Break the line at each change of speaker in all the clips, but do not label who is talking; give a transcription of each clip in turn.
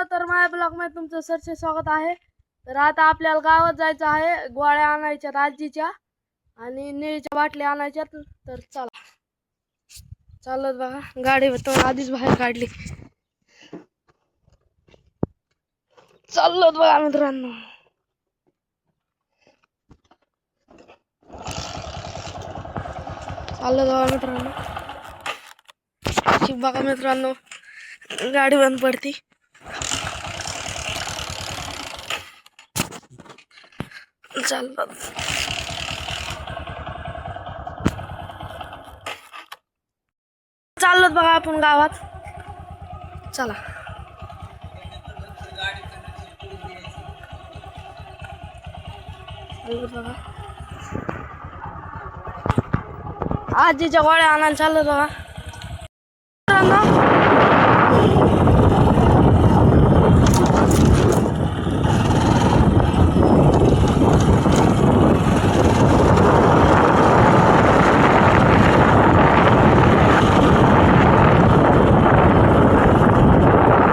मित्रांनो तर माझ्या ब्लॉगमध्ये तुमचं सरसे स्वागत आहे. तर आता आपल्याला गावात जायचं आहे गोळ्या आणायच्यात आजीच्या आणि निळीच्या बाटल्या आणायच्या तर चला. चालत बघा गाडी तर आधीच बाहेर काढली. चाललोत बघा मित्रांनो. चाललो बघा मित्रांनो. बघा मित्रांनो गाडी बंद पडती. चाललो चाललोत बघा आपण गावात चला बघा आजीच्या गोळ्या आणायला चाललो बघा मित्रांनो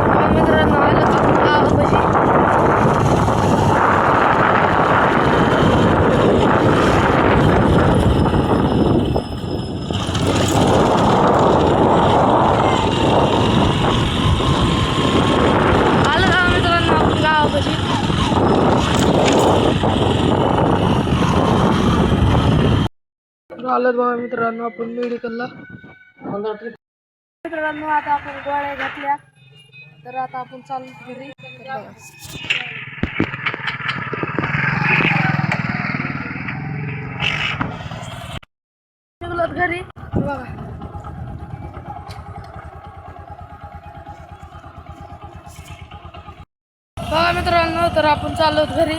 बघा मित्रांनो आलं का आपण गावापाशी आलं का मित्रांनो आपण गावापाशी आलं बघा मित्रांनो आपण मेडिकलला मित्रांनो आता आपण गोळ्या घातल्या. तर आता आपण चालू घरी निघलोत घरी. बघा. बघा मित्रांनो तर आपण चाललोत घरी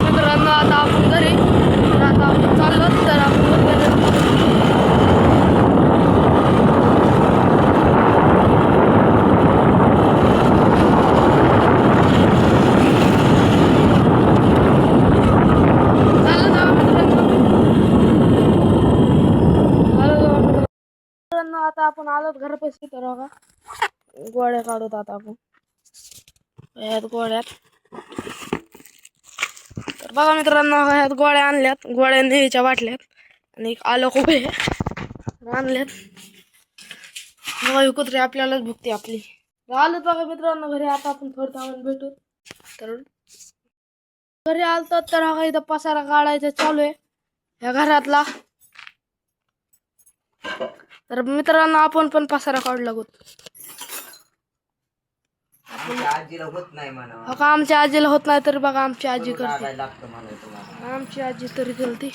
मित्रांनो आता आपण घरी तर आता आपण चाललो तर आपण घरी चाललो जाऊ मित्रांनो चाललो जाऊ मित्रांनो. मित्रांनो आता आपण पैसे तर बघा. गोळ्या काढूत आता आपण. ह्यात गोळ्यात. तर बघा मित्रांनो ह्यात गोळ्या आणल्यात. गोळ्या नेहमीच्या वाटल्यात. आणि आलं उभे आणल्यात. बघा कुत्री आपल्यालाच भुकते आपली. तर आलोत बघा मित्रांनो घरी आता आपण थोडं थांबून भेटू. तर घरी आलतात तर हा इथं पसारा काढायचा चालू आहे. ह्या घरातला. तर मित्रांनो आपण पण पसारा काढू
आजीला होत नाही म्हणा
का आमच्या आजीला होत नाही तर बघा आमची आजी करते.
लागतं तुम्हाला.
आमची आजी तरी करते.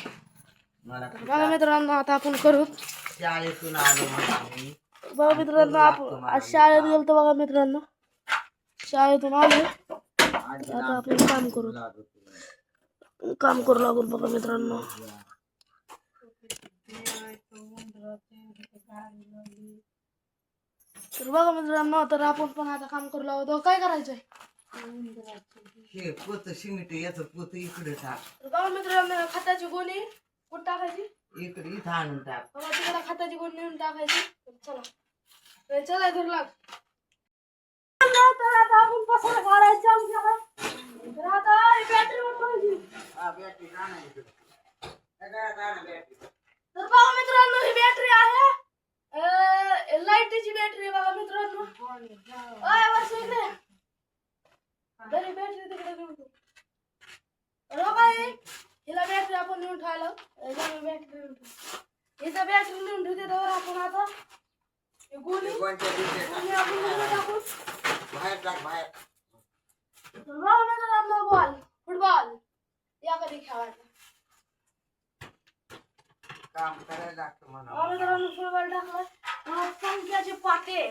मला
बघा मित्रांनो आता आपण करू.
शाळेतून आलो म्हणा मी.
बघा मित्रांनो आपण आज शाळेत गेलतो बघा मित्रांनो. शाळेतून आलो. आता आपण काम करू. काम करू लागू बघा मित्रांनो. तर बघा मित्रांनो तर आपण पण आता काम करू लागतो काय करायचंय?
हे पोत सिमेंट याचं पोत इकडे टाक.
तर बघा मित्रांनो खताची गोणी कुठं टाकायची?
इकडे इथं आणून टाक.
बघा तिकडे खताची गोणी नेऊन टाकायची. तर चला. तर चला धरू लाग तर आता आपण पसारा काढायचा आमच्याकडे. तर आता बॅटरी उठवायची तर बघा मित्रांनो ही बॅटरी आहे. अं, लाईटीची बॅटरी बघा मित्रांनो. बॅटरी तिकडे. तर हे, हिला बॅटरी आपण नेऊन ठेवायला. बॅटरी हिचा बॅटरी नेऊन ठेवते त्यावर आपण आता. हे टाकू.
बाहेर
तर बॉल. फुटबॉल. या कधी खेळायचा?
काम करायला लागतं म्हणा
मित्रांनो टाकला पंख्याचे पाते.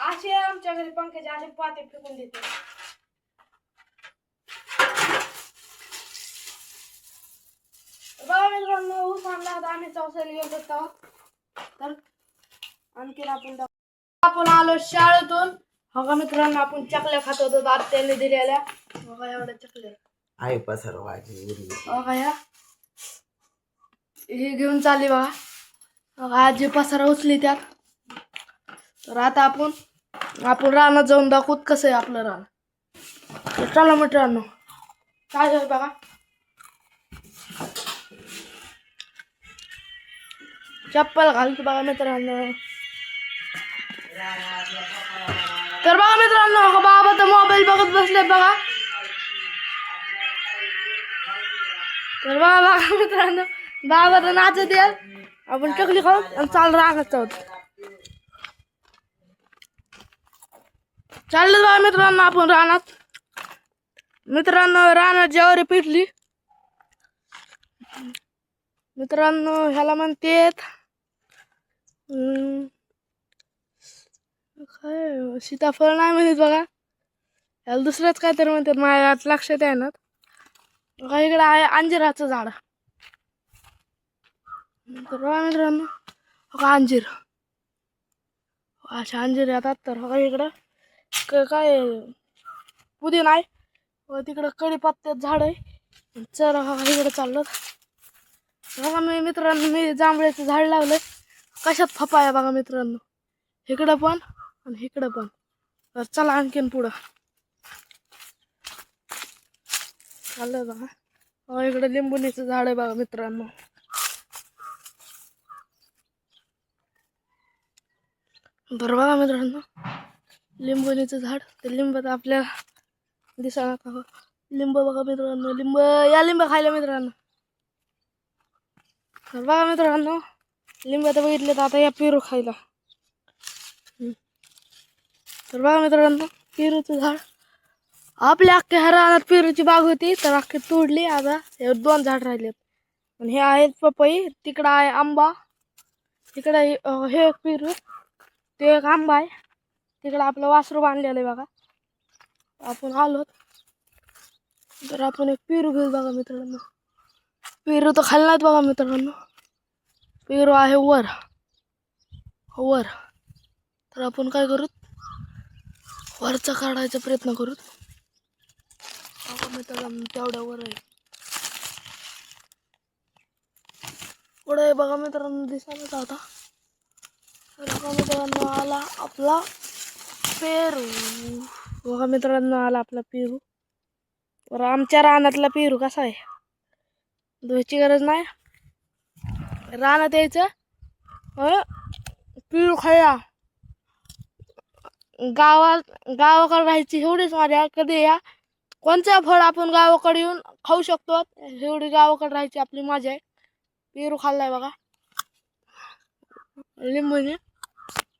असे आमच्या घरी पंख्याचे असे पाते फेकून देते. बघा मित्रांनो ऊस आणला होता. आम्ही चौसाला गेलो तेव्हा तर आणखीन आपण दाख- आपण आलो शाळेतून. हो का मित्रांनो आपण चकल्या खात होतो आत्याने दिलेल्या. बघा एवढ्या चकल्या.
आहे पसर वाजी उरली
बघा ह्या हे घेऊन चालले बघा आज आजी पसारा उचली त्यात. तर आता आपण आपण रानात जाऊन दाखवत कसं आहे आपलं रान. तर चला मित्रांनो. काय झालं बघा? चप्पल घालतो बघा मित्रांनो. तर बघा मित्रांनो बाबा तर मोबाईल बघत बसले बघा. तर बघा बघा मित्रांनो. बाबा तर दे. आपण चकली खाऊ आणि चाल राहत आहोत चाललं बा मित्रांनो आपण रानात. मित्रांनो रानात जेवारी पिटली. मित्रांनो ह्याला म्हणतेत काय सीताफळ नाही म्हणत बघा. ह्याला दुसऱ्याच काहीतरी म्हणतात माझ्या आज लक्षात आहे ना. बघा इकडे आहे अंजिराचं झाड. तर बघा मित्रांनो का अंजीर अशा अंजीर येतात तर का इकडं काय पुदिना आहे व तिकडं कडीपत्त्यात झाड आहे चल बघा इकडं चाललो बघा मी मित्रांनो मी जांभळ्याचं झाड लावलंय कशात फपाया बघा मित्रांनो इकडं पण आणि इकडं पण तर चला आणखीन पुढं चाललं बघा बघा इकडं लिंबुनीचं झाड आहे बघा मित्रांनो तर बघा मित्रांनो. लिंबुनीचं झाड. ते लिंब तर आपल्याला दिसायला का हो? लिंब बघा मित्रांनो. लिंब या लिंब खायला मित्रांनो. तर बघा मित्रांनो. लिंब तर बघितले तर आता या पेरू खायला. तर बघा मित्रांनो. पेरूचं झाड. आपल्या अख्ख्या हरानात पेरूची बाग होती तर अख्खी तोडली आता. हे दोन झाड राहिलेत. आणि हे आहेत पपई तिकडं आहे आंबा तिकडं हे हे एक पेरू. ते एक आंबा आहे. तिकडं आपलं वासरू बांधलेलं आहे बघा. आपण आलो तर आपण एक पेरू घेऊ बघा मित्रांनो. पेरू तर खाल्ला बघा मित्रांनो. पेरू आहे वर. वर. तर आपण काय करू? वरचा काढायचा प्रयत्न करू. बघा मित्रांनो तेवढ्या वर आहे. पुढे बघा मित्रांनो दिसायला आता. बघा मित्रांनो आला आपला पेरू. बघा मित्रांनो आला आपला पेरू. तर आमच्या रानातला पेरू कसा आहे? धुवायची गरज नाही. रानात यायचं. पेरू खाया. गावात गावाकडे राहायची एवढीच माझ्या कधी या? कोणतं फळ आपण गावाकडे येऊन खाऊ शकतो? एवढी गावाकडे राहायची आपली मजा आहे. पेरू खाल्लाय बघा. लिंबूने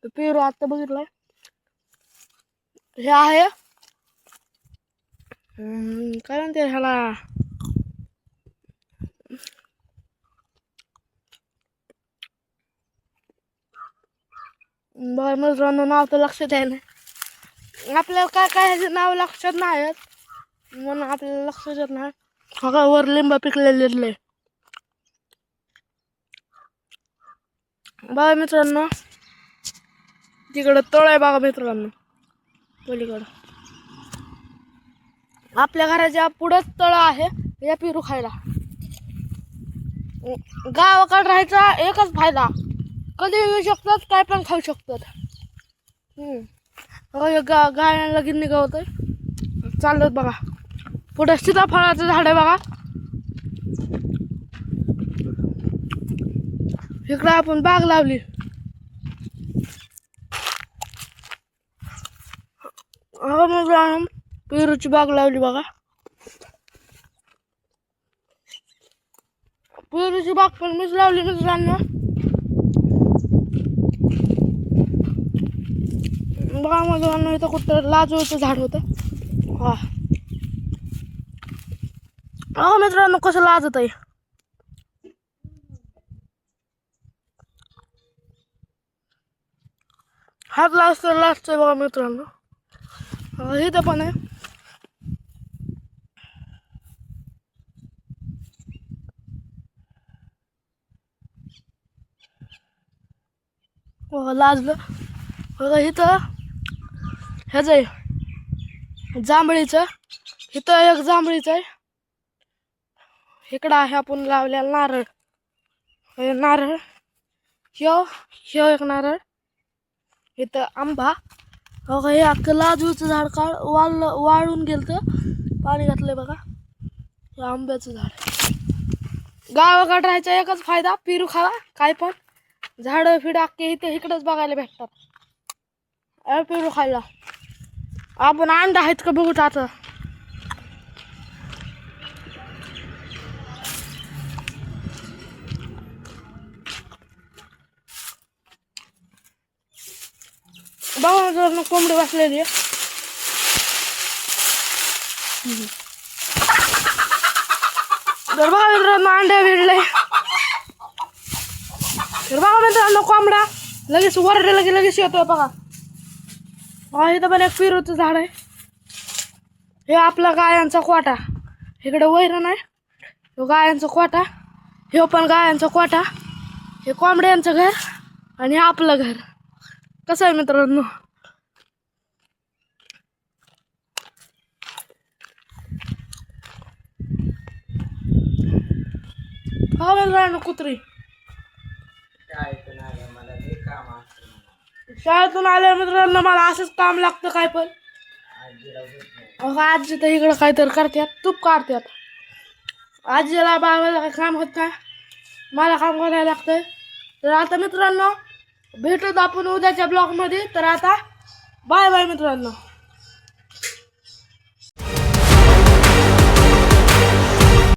पेरू आता बघितलाय. हे आहे. काय म्हणते ह्याला? बरं मित्रांनो नाव तर लक्षात आहे ना. आपल्याला काय काय ह्याचे नाव लक्षात नाही आहेत म्हणून आपल्याला लक्षात येत नाही. हा काय वर लिंब पिकलेले बघा मित्रांनो. तिकडं तळ आहे बघा मित्रांनो. पलीकडं. आपल्या घराच्या पुढंच तळ आहे या पिरू खायला. गावाकडे राहायचा एकच फायदा. कधी येऊ शकतात काय पण खाऊ शकतात. हम्म. गा गायांना गिन्नी गावत आहे चालत बघा. पुढे सीताफळाचं झाड आहे बघा. इकडं आपण बाग लावली. हो मग पेरूची बाग लावली बघा. पेरूची बाग पण मीच लावली मित्रांनो बघा मित्रांनो इथं कुठं लाजूचं झाड होतं. हा. हो मित्रांनो कसं लाजत आहे हात लाजतो आहे बघा मित्रांनो. इथं पण आहे. लाजलं. बघा इथं. ह्याचं आहे. जांभळीचं. इथं एक जांभळीचं आहे. इकडं आहे आपण लावलेला नारळ. नारळ. ह्यो ह्यो एक नारळ. इथं आंबा. हो का हे अख्खं लाजूचं झाड काढ वाळ वाळून गेलं तर पाणी घातलंय बघा. हे आंब्याचं झाड. गावाकडं राहायचा एकच फायदा पिरू खावा. काय पण. झाडं फिड अख्खे इथे इकडंच बघायला भेटतात. पिरू खायला. आपण अंडा आहेत का बघू आता? बघा जर कोंबडी वाचलेली आहे. तर बघा मित्रांनो अंडे भिडले. तर बघा मित्रांनो कोंबडा लगेच वरडे लगे लगेच येतोय बघा. हा इथं पण एक पेरूचं झाड आहे. हे आपला गायांचा कोटा. इकडे वैरण आहे. गायांचा कोटा. हे पण गायांचा कोटा. हे कोंबड्यांचं घर आणि हे आपलं घर. कसं आहे मित्रांनो? हा मित्रांनो कुत्री.
शाळेतून आल्या
मित्रांनो मला असंच काम लागतं काय पण. आजी तर इकडं काहीतरी करतात तूप काढतात आजीला बाबाला काम होत नाही मला काम करायला लागतंय. तर आता मित्रांनो भेटत आपण उद्याच्या ब्लॉगमध्ये. तर आता बाय बाय मित्रांनो.